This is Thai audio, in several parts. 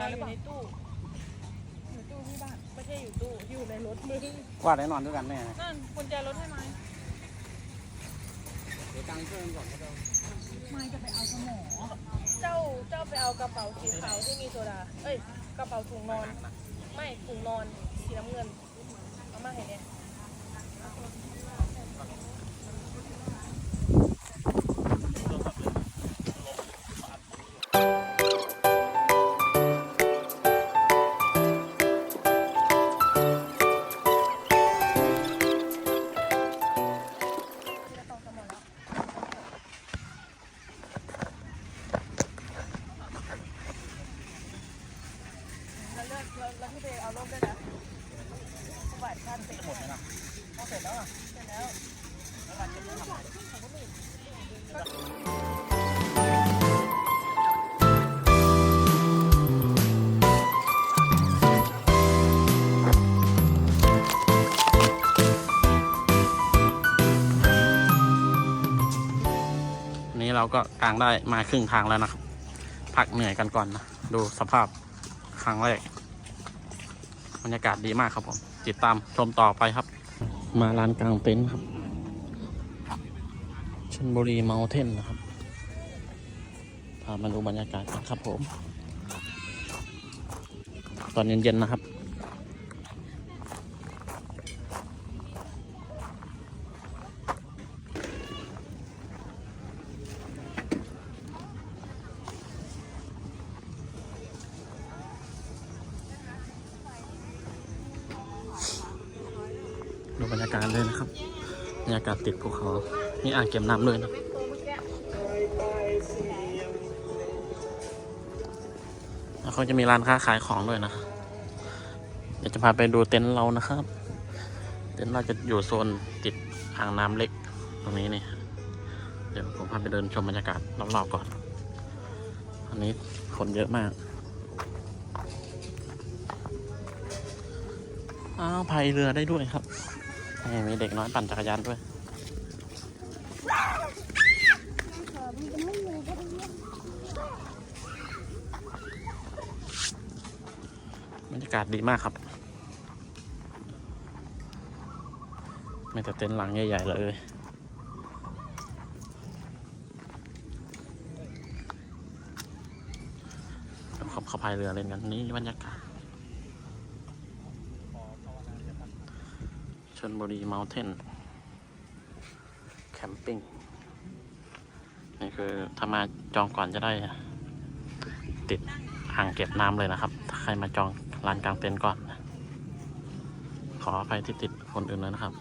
นั้นหรือเปล่าอยู่ในตู้อยู่ตู้ที่บ้านไม่ใช่อยู่ตู้อยู่ในรถมึงว่าได้นอนด้วยกันแน่นั่นกุญแจรถให้ไหมเดี๋ยวตังค์เพิ่มก่อนก็ได้ไม่จะไปเอาสมอเจ้าเจ้าไปเอากระเป๋าสีขาวที่มีโซดา เอ้ยกระเป๋าถุงนอน ไม่ถุงนอนสีน้ำเงินเอามาให้เนี่ย นี้เราก็กางได้มาครึ่งทางแล้วนะครับ พักเหนื่อยกันก่อนนะ ดูสภาพครั้งแรกบรรยากาศดีมากครับผม ติดตามชมต่อไปครับ มาลานกลางเต็นท์ครับชนบุรีเมลเทนนะครับ พามาดูบรรยากาศกันครับผม ตอนเย็นๆนะครับ บรรยากาศเลยนะครับบรรยากาศติดภูเขามีอ่างเก็บน้ำเลยนะแล้วเขาจะมีร้านค้าขายของด้วยนะ เดี๋ยวจะพาไปดูเต็นท์เรานะครับ เต็นท์เราจะอยู่โซนติดอ่างน้ำเล็กตรงนี้นี่ เดี๋ยวผมพาไปเดินชมบรรยากาศรอบๆก่อน อันนี้คนเยอะมาก อ้าวพายเรือได้ด้วยครับ นี่มีเด็กน้อยปั่นจักรยานด้วย บรรยากาศดีมากครับ ไมีแต่เต็นท์หลังใหญ่ ๆ เลยขับเข้าพายเรือเล่นกันนี่บรรยากาศ ชนบุรีเมลเทนแคมปิ้งนี่คือถ้ามาจองก่อนจะได้ ติดอ่างเก็บน้ำเลยนะครับ ถ้าใครมาจองลานกลางเต็นท์ก่อน ขออภัยที่ติดคนอื่นเลยนะครับ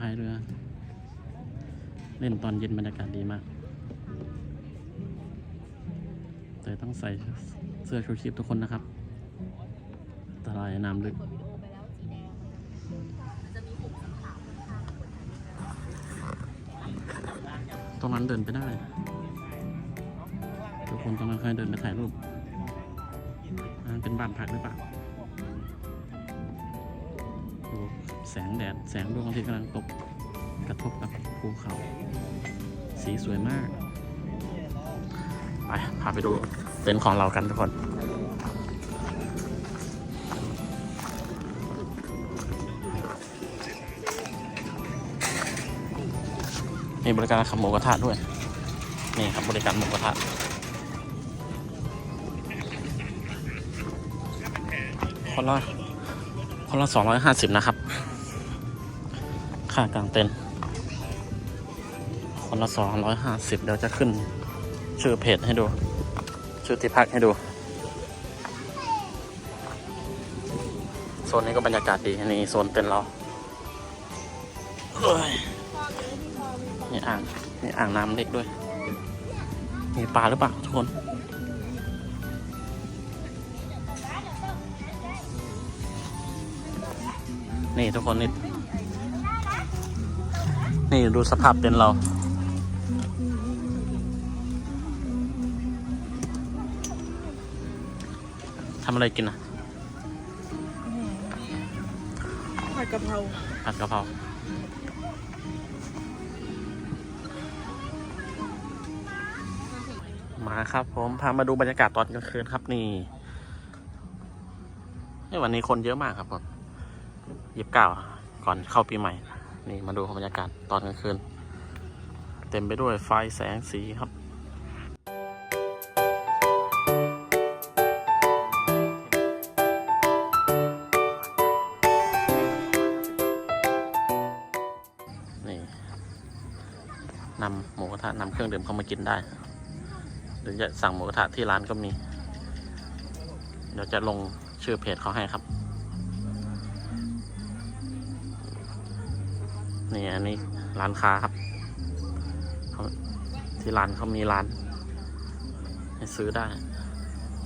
พายเรือ เล่นตอนเย็นบรรยากาศดีมาก แต่ต้องใส่เสื้อชูชีพทุกคนนะครับอันตรายน้ำลึกตรงนั้นเดินไปได้ ทุกคนตรงนั้นเคยเดินไปถ่ายรูป เป็นบ้านพักหรือเปล่า แสงแดด แสงดวงอาทิตย์กำลังตกกระทบกับภูเขา สีสวยมาก ไป พาไปดูเต็นท์ของเรากันทุกคนมีบริการขับหมูกระทะด้วย นี่ครับบริการหมูกระทะคนละคนละสองร้อยห้าสิบนะครับ ค่ากลางเต็นท์คนละสองร้อยห้าสิบเดี๋ยวจะขึ้น ชื่อเพจให้ดู ชื่อที่พักให้ดู โซนนี้ก็บรรยากาศดีนนี้โซนเต็นท์เราเอ้ยมีอ่างมีอ่างน้ำเล็กด้วย มีปลาหรือเปล่าทุกคนนี่ทุกคนนี่ นี่ดูสภาพเต็นท์เรา ทำอะไรกินอะผัดกะเพราผัดกะเพรามาครับผมพามาดูบรรยากาศตอนกลางคืนครับนี่เฮ้ยวันนี้คนเยอะมากครับผมยิบเก้าก่อนเข้าปีใหม่ นี่มาดูบรรยากาศตอนกลางคืน เต็มไปด้วยไฟแสงสีครับนี่นำหมูกระทะนำเครื่องดื่มเข้ามากินได้ หรือจะสั่งหมูกระทะที่ร้านก็มี เดี๋ยวจะลงชื่อเพจเขาให้ครับ นี่อันนี้ร้านค้าครับ ที่ร้านเขามีร้าน ให้ซื้อได้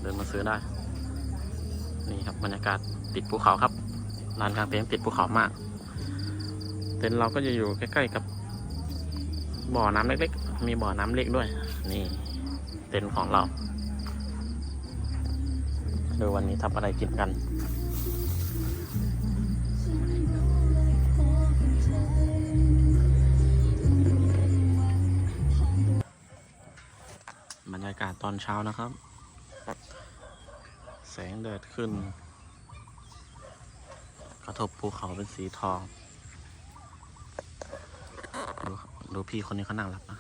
เดินมาซื้อได้ นี่ครับบรรยากาศติดภูเขาครับร้านกลางเต็นท์ติดภูเขามาก เต็นท์เราก็จะอยู่ใกล้ๆกับ บ่อน้ำเล็กๆ มีบ่อน้ำเล็กด้วย นี่ เต็นท์ของเรา ดูวันนี้ทำอะไรกินกัน ตอนเช้านะครับ แสงแดดขึ้น กระทบภูเขาเป็นสีทอง ดูดูพี่คนนี้เขานั่งหลับนะ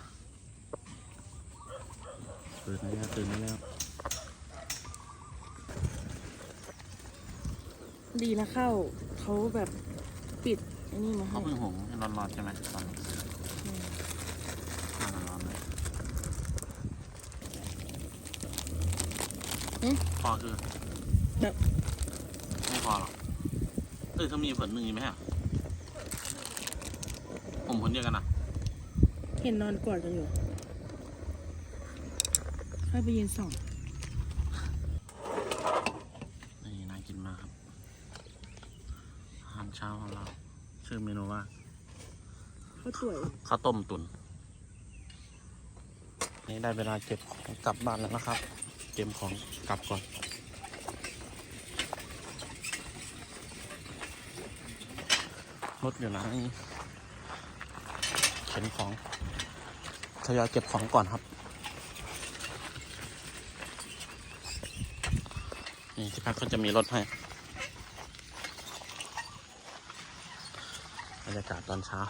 ตื่นได้แล้วตื่นได้แล้วดีนะเข้าเขาแบบปิดไอ้นี่มาเขาให้เพิ่งหุงให้ร้อนๆใช่ไหมตอนนี้ข้าวร้อนๆเลย พอคือแบบ ไม่พอหรอกเอ้ยถ้ามีผลหนึ่งอีกไหมฮะผมผลเดียวกันนะเห็นนอนกอดกันอยู่ให้ไปยืนส่องนี่น่ากินมากครับอาหารเช้าของเรา ชื่อเมนูว่าเขาสวยข้าวต้มตุนนี่ได้เวลาเก็บของกลับบ้านแล้วนะครับ เก็บของกลับก่อน รถอยู่ไหนเข็นของทยอยเก็บของก่อนครับ นี่ที่พักก็จะมีรถให้บรรยากาศตอนเช้า